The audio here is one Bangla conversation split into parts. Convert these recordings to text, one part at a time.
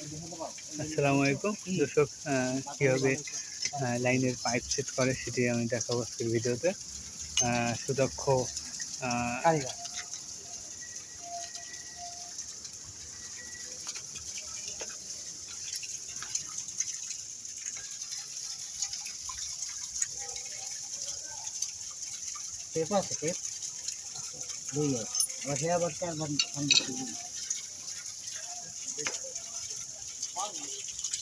আসসালামু আলাইকুম। দর্শক কীভাবে লাইনের পাইপ সেট করে সেটি আমি দেখাবো আজকের ভিডিওতে। সুদক্ষ আবার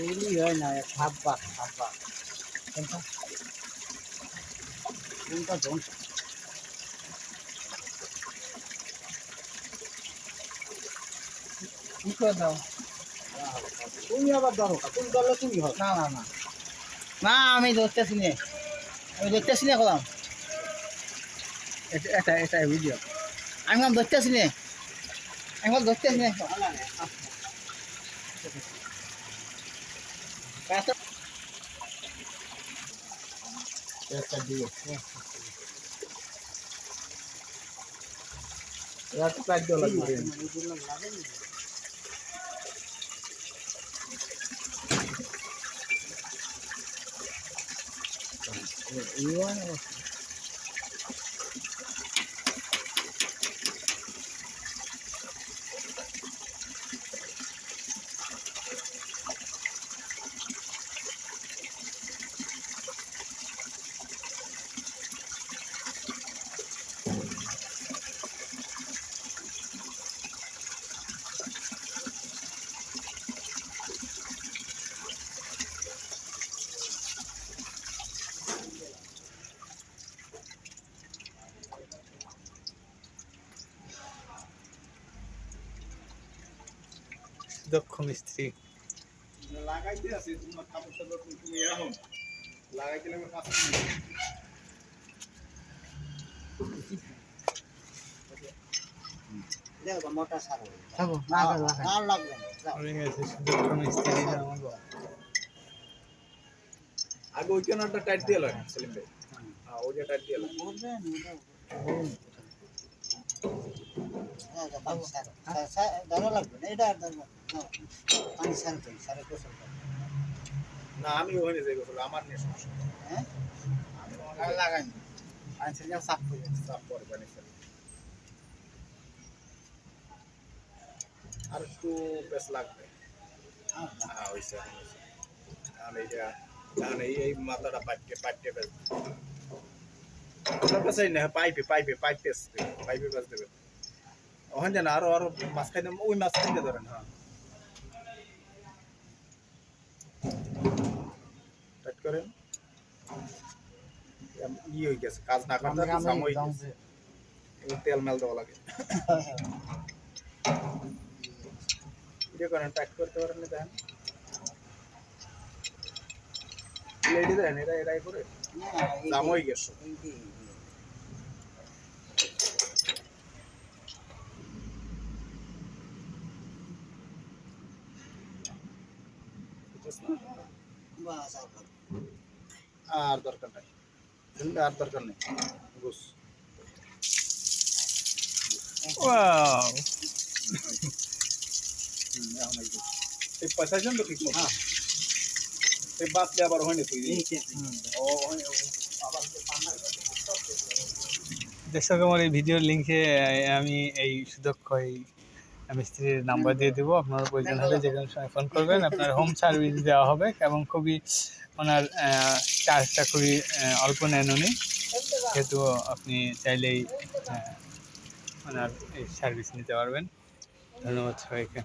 এগুলি হয় না সাব্বা সাব্বা কোনটা? কোনটা ধন কি করে দাও? তুমি আবার ধরো তুমি ধরলে তুমি না না না। না আমি ধরতেছি নে। আমি ধরতেছি নে কলাম। এটা- এটা এটা ভিডিও আমি কলাম ধরতেছি নে। আমি কলাম ধরতেছি নে। একটা দিয়ে রাত কাজ দেওয়া লাগবে দক্ষ মিস্ত্রি। লাগাইতে আছে তোমার কাপড় টাপড় তুমি লাগাইতে লাগবে। আগে ওই কেনারটা টাইট দিয়ে লয় সেলিম ভাই ওইটা টাইট দিয়ে লয় বলবেন, এটা বলুন। হ্যাঁ, এটা পানি সার। সার- সার- ধরা লাগবে না, এটা আর ধরবো না। নাও, পানি সার দেন, সারে গোসল করো। না আমি ওখানে যাই গোসল আমার নিয়ে সমস্যা হ্যাঁ? আমি আর ওখানে লাগাই না। পানি সার যাও, সাফ করে দিন। সাফ করে পানি ফেলি আর একটু বেশ লাগবে হ্যাঁ, হ্যাঁ হয়েছে এখন হয়েছে এখন এইটা এখন এই এই মাথাটা পাইপে পাইপে বেশ ওটা বেসাই না পাইপে পাইপে পাইপ পেস পাইপে বেশ দেবে ওখানে যেন আরও আরও মাছ খাইতে ওই মাছ খাইতে ধরেন হ্যাঁ। টাইট করেন। ই হয়ে গেছে কাজ না করতে দিয়ে- এই তেল মেল দেওয়া লাগে। ভিডিও করেন টাইট করতে পারেন না দেখেন লেডি দেন এটা এটাই করে। না, এই জাম যে- হয়ে গেছে এই যে- এই যে। বুঝছিস না? বাস, আর দরকার নাই। আর দরকার নেই। বুঝ। ওয়াও। এই তো ঠিক এই বাঁচলে আবার হয়নি তুই। ও দর্শক আমার এই ভিডিওর লিঙ্কে আমি এই সুদক্ষ এই মিস্ত্রির নাম্বার দিয়ে দেবো। আপনার প্রয়োজন হলে যে কোনো সময় ফোন করবেন। আপনার হোম সার্ভিস দেওয়া হবে এবং খুবই ওনার চার্জটা খুবই অল্প নেন উনি। যেহেতু আপনি চাইলেই ওনার এই সার্ভিস নিতে পারবেন। ধন্যবাদ সবাইকে।